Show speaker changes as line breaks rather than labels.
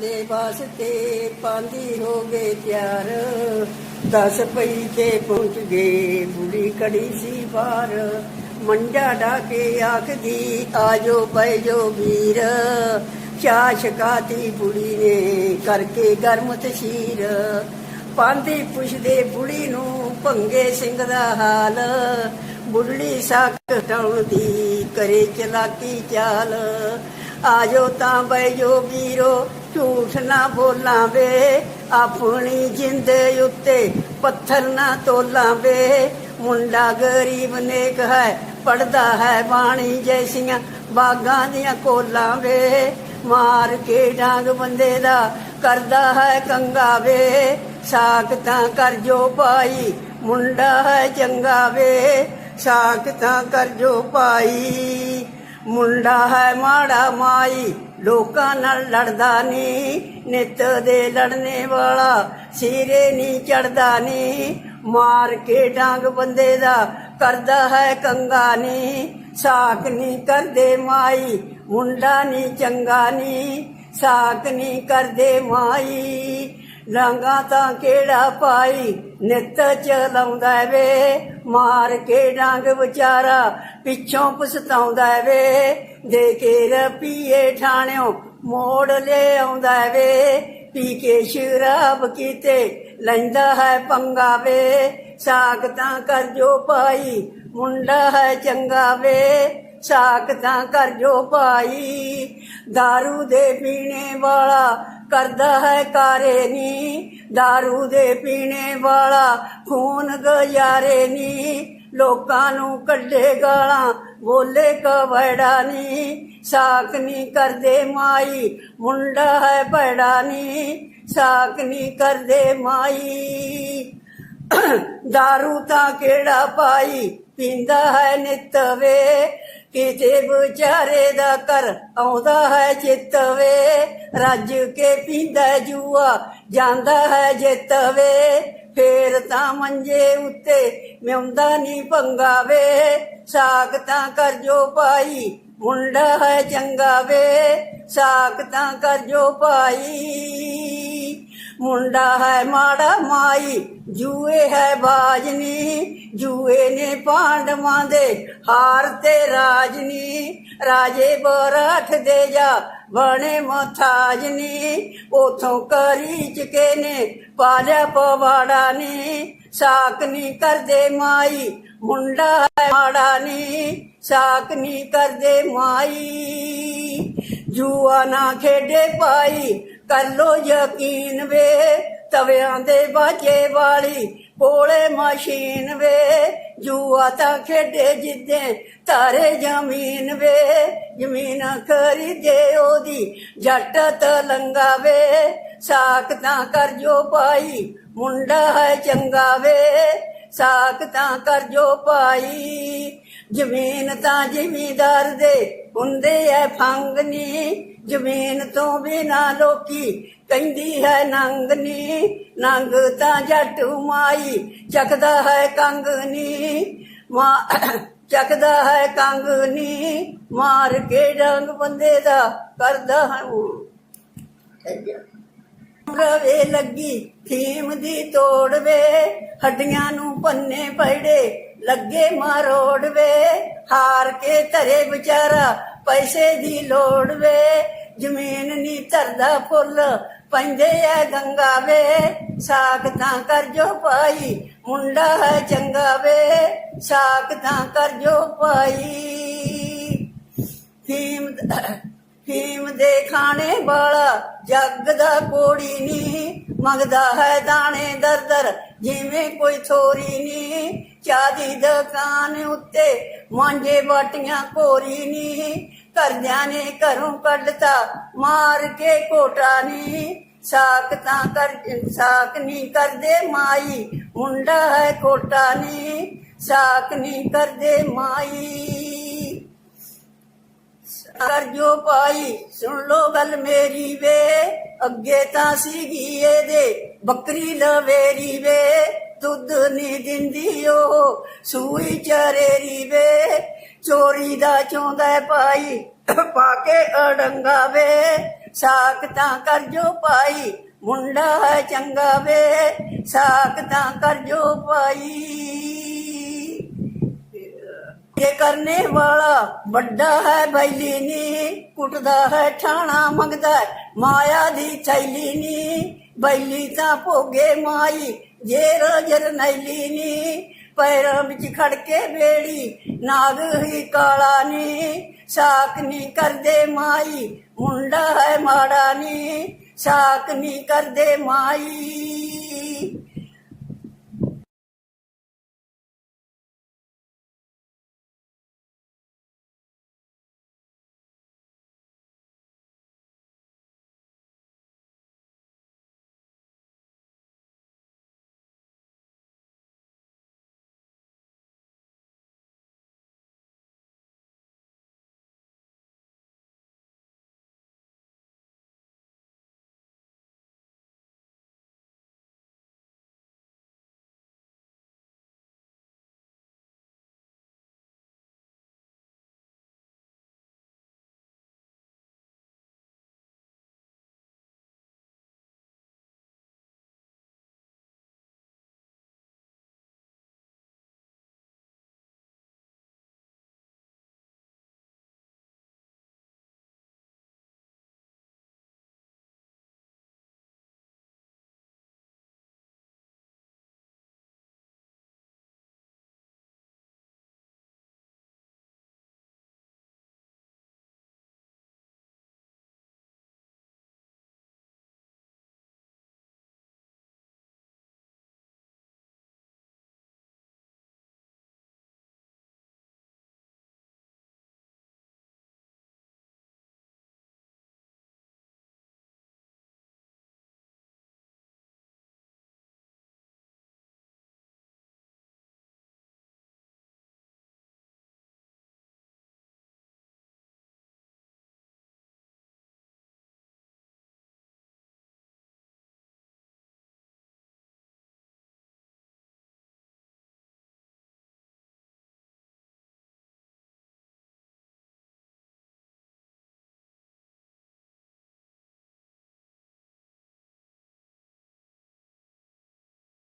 ਦੇ ਵਾਸਤੇ ਪਾਂਦੀ ਹੋ ਗਏ ਤਿਆਰ ਦਸ ਪਈ ਤੇ ਪਹੁੰਚ ਗਏ ਬੁੜੀ ਕੜੀ ਸੀ ਬਾਹਰ ਮੰਡਾ ਢਾਕੇ ਆਖਦੀ, ਆਜੋ ਬੈਜੋ ਵੀਰ। ਚਾਹ ਛਕਾਤੀ ਬੁੜੀ ਨੇ ਕਰਕੇ ਗਰਮ ਤਸ਼ੀਰ ਪਾਂਦੀ ਪੁੱਛਦੇ ਬੁੜੀ ਨੂੰ, ਭੰਗੇ ਸਿੰਘ ਦਾ ਹਾਲ? ਬੁੱਢੀ ਸੱਕ ਟਾਉਣ ਕਰੇ ਚਲਾਕੀ ਚਾਲ। ਆਜੋ ਤਾਂ ਬੈਜੋ ਵੀਰੋ। ਝੂਠ ਨਾ ਬੋਲਾਂ ਵੇ ਆਪਣੀ ਜਿੰਦ ਉੱਤੇ ਪੱਥਰ ਨਾ ਤੋਲਾਂ ਵੇ ਮੁੰਡਾ ਗਰੀਬ ਨੇਕ ਹੈ ਪੜਦਾ ਹੈ ਬਾਣੀ ਜੈਸੀਆਂ ਬਾਗਾਂ ਦੀਆਂ ਕੋਲਾਂ ਵੇ ਮਾਰ ਕੇ ਡਾਂਗ ਬੰਦੇ ਦਾ ਕਰਦਾ ਹੈ ਕੰਗਾ ਵੇ ਸਾਕ ਤਾਂ ਕਰ ਜੋ ਪਾਈ ਮੁੰਡਾ ਹੈ ਚੰਗਾ ਵੇ ਸਾਕ ਤਾਂ ਕਰ ਜੋ ਪਾਈ ਮੁੰਡਾ ਹੈ ਮਾੜਾ ਮਾਈ, ਲੋਕਾਂ ਨਾਲ ਲੜਦਾ ਨੀ ਨਿੱਤ ਦੇ ਲੜਨੇ ਵਾਲਾ ਸਿਰੇ ਨਹੀਂ ਚੜਦਾ ਨੀ ਮਾਰ ਕੇ ਡਾਂਗ ਬੰਦੇ ਦਾ ਕਰਦਾ ਹੈ ਕੰਗਾ ਨੀ ਸਾਕ ਨਹੀਂ ਕਰਦੇ ਮਾਈ, ਮੁੰਡਾ ਨਹੀਂ ਚੰਗਾ ਨੀ ਸਾਕ ਨਹੀਂ ਕਰਦੇ ਮਾਈ। ਲਾਂਗਾ ਤਾਂ ਕਿਹੜਾ ਪਾਈ, ਨਿੱਤ ਚਲਾਉਂਦਾ ਵੇ। ਮਾਰ ਕੇ ਡਾਂਗ ਵਿਚਾਰਾ ਪਿੱਛੋਂ ਪਛਤਾਉਂਦਾ ਵੇ। ਦੇ ਕੇ ਰਪੀਏ ਠਾਣਿਓ, ਮੋੜ ਲੈ ਆਉਂਦਾ ਵੇ। ਪੀ ਕੇ ਸ਼ਰਾਬ ਕੀਤੇ, ਲੈਂਦਾ ਹੈ ਪੰਗਾ ਵੇ। ਸਾਕ ਤਾਂ ਕਰ ਜੋ ਪਾਈ ਮੁੰਡਾ ਹੈ ਚੰਗਾ ਵੇ। ਸਾਕ ਤਾਂ ਕਰ ਜੋ ਪਾਈ दारू ਦੇ ਪੀਣੇ ਵਾਲਾ ਕਰਦਾ ਹੈ ਕਾਰੇ ਨੀ दारू ਦੇ ਪੀਣੇ ਵਾਲਾ ਖੂਨ ਗੁਜ਼ਾਰੇ ਨੀ ਲੋਕਾਂ ਨੂੰ ਕੱਢੇ ਗਾਲਾਂ ਬੋਲੇ ਕਵੜਾ ਨੀ ਸਾਕ ਨਹੀਂ ਕਰਦੇ ਮਾਈ ਮੁੰਡਾ ਹੈ ਭੜਾ ਨੀ ਸਾਕ ਨਹੀਂ ਕਰਦੇ ਮਾਈ दारू ਤਾਂ ਕਿਹੜਾ ਪਾਈ ਪੀਂਦਾ ਹੈ ਨਿੱਤ ਵੇ ਕਿਤੇ ਵਿਚਾਰੇ ਦਾ ਕਰ ਆਉਂਦਾ ਹੈ ਚਿੱਤ ਵੇ, ਰੱਜ ਕੇ ਪੀਂਦਾ ਜੂਆ, ਜਾਂਦਾ ਹੈ ਜਿੱਤ ਵੇ। ਫੇਰ ਤਾਂ ਮੰਜੇ ਉੱਤੇ ਮਿਉਂਦਾ ਨਹੀਂ ਪੰਗਾ ਵੇ। ਸਾਕ ਤਾਂ ਕਰ ਜੋ ਪਾਈ ਮੁੰਡਾ ਹੈ ਚੰਗਾ ਵੇ। ਸਾਕ ਤਾਂ ਕਰ ਜੋ ਪਾਈ ਮੁੰਡਾ ਹੈ ਮਾੜਾ ਮਾਈ, ਜੂਏ ਹੈ ਬਾਜਨੀ, ਜੂਏ ਨੇ ਪਾਂਡਵਾਂ ਦੇ ਹਾਰ ਤੇ ਰਾਜਨੀ, ਰਾਜੇ ਬਰਾਠ ਦੇ ਜਾ ਬਣੇ ਮਥਾਜਨੀ ਉਥੋਂ ਕਰੀ ਚਕੇ ਨੇ ਪਾਲਿਆ ਪਵਾੜਾ ਨੀ, ਸਾਕ ਨਹੀਂ ਕਰਦੇ ਮਾਈ, ਮੁੰਡਾ ਹੈ ਮਾੜਾ ਨੀ, ਸਾਕ ਨਹੀਂ ਕਰਦੇ ਮਾਈ, ਜੂਆ ਨਾ ਖੇਡੇ ਪਾਈ ਕਰ ਲੋ ਯਕੀਨ ਵੇ, ਤਵਿਆਂ ਦੇ ਬਾਜੇ ਵਾਲੀ ਕੋਲੇ ਮਸ਼ੀਨ ਵੇ। ਜੂਆ ਤਾਂ ਖੇਡੇ ਜਿੱਦੇ ਤਾਰੇ ਜ਼ਮੀਨ ਵੇ। ਜ਼ਮੀਨ ਖਰੀਦੇ ਉਹਦੀ ਜੱਟ ਤਲੰਗਾ ਵੇ। ਸਾਕ ਤਾਂ ਕਰ ਜੋ ਪਾਈ ਮੁੰਡਾ ਹੈ ਚੰਗਾ ਵੇ। ਸਾਕ ਤਾਂ ਕਰ ਜੋ ਪਾਈ ਜ਼ਮੀਨ ਤਾਂ ਜ਼ਿਮੀਦਾਰ ਦੇ ਹੁੰਦੇ ਐ ਫੰਗਨੀ ਜ਼ਮੀਨ ਤੋਂ ਬਿਨਾ ਲੋਕੀ ਕਹਿੰਦੀ ਹੈ ਨੰਗਨੀ ਨੰਗ ਤਾਂ ਜੱਟ ਮਾਈ, ਚੱਕਦਾ ਹੈ ਕੰਗਨੀ ਮਾ ਚੱਕਦਾ ਹੈ ਕੰਗਨੀ ਮਾਰ ਕੇ ਡੰਗ ਬੰਦੇ ਦਾ ਕਰਦਾ ਹੈ ਉਹ ਰਵੇ ਲੱਗੀ ਥੀਮ ਦੀ ਤੋੜ ਵੇ, ਹੱਡੀਆਂ ਨੂੰ ਪੰਨੇ ਪੜੇ ਲੱਗੇ ਮਾਰੋੜਵੇ ਹਾਰ ਕੇ ਧਰੇ ਵਿਚਾਰਾ ਪੈਸੇ ਦੀ ਲੋੜ ਵੇ ਜ਼ਮੀਨ ਨਹੀਂ ਧਰਦਾ ਫੁੱਲ, ਪੈਂਦੇ ਐ ਗੰਗਾ ਵੇ। ਸਾਕ ਤਾਂ ਕਰ ਜੋ ਪਾਈ ਮੁੰਡਾ ਹੈ ਚੰਗਾ ਵੇ। ਸਾਕ ਤਾਂ ਕਰ ਜੋ ਪਾਈ ਫੀਮ ਫੀਮ ਦੇ ਖਾਣੇ ਵਾਲਾ ਜੱਗ ਦਾ ਕੋੜੀ ਨੀ। ਮੰਗਦਾ ਹੈ ਦਾਣੇ ਦਰਦਰ ਦਰ ਜਿਵੇਂ ਕੋਈ ਥੋਰੀ ਨੀ। ਚਾਦੀ ਦੁਕਾਨ ਉੱਤੇ ਮਾਂਜੇ ਬਾਟੀਆਂ ਕੋਰੀ ਨੀ। ਕਰਦਿਆਂ ਨੇ ਘਰੋਂ ਕੱਢਤਾ ਮਾਰ ਕੇ ਕੋਟਾ ਨੀ, ਸਾਕ ਤਾਂ ਕਰ, ਸਾਕ ਨਹੀਂ ਕਰਦੇ ਮਾਈ। ਮੁੰਡਾ ਹੈ ਕੋਟਾ ਨੀ, ਸਾਕ ਨਹੀਂ ਕਰਦੇ ਮਾਈ। ਕਰ ਜੋ ਪਾਈ, ਸੁਣ ਲੋ ਗੱਲ ਮੇਰੀ ਵੇ। ਅੱਗੇ ਤਾਂ ਸੀਗੀ ਇਹਦੇ, ਬੱਕਰੀ ਲਵੇਰੀ ਵੇ। ਦੁੱਧ ਨਹੀਂ ਦਿੰਦੀ ਉਹ, ਸੂਈ ਚਰੇਰੀ ਵੇ। ਚੋਰੀ ਦਾ ਚੋਂਦਾ ਪਾਈ ਪਾ ਕੇ ਅੜੰਗਾ ਵੇ ਸਾਕ ਤਾਂ ਕਰ ਜੋ ਪਾਈ ਮੁੰਡਾ ਹੈ ਚੰਗਾ ਵੇ ਸਾਕ ਤਾਂ ਕਰ ਜੋ ਪਾਈ ਇਹ ਕਰਨੇ ਵਾਲਾ ਵੱਡਾ ਹੈ ਬੈਲੀ ਨੀ, ਕੁੱਟਦਾ ਹੈ ਠਾਣਾ ਮੰਗਦਾ ਮਾਇਆ ਦੀ ਥੈਲੀ ਨੀ। ਬੈਲੀ ਤਾਂ ਭੋਗੇ ਮਾਈ, ਜੇ ਰਜਰ ਨੈਲੀ ਨੀ। ਪੈਰਾਂ ਵਿੱਚ ਖੜ ਕੇ ਬੇੜੀ ਨਾਗ ਹੀ ਕਾਲਾ ਨੀ, ਸਾਕ ਨੀ ਕਰਦੇ ਮਾਈ, ਮੁੰਡਾ ਹੈ ਮਾੜਾ ਨੀ, ਸਾਕ ਨੀ ਕਰਦੇ ਮਾਈ।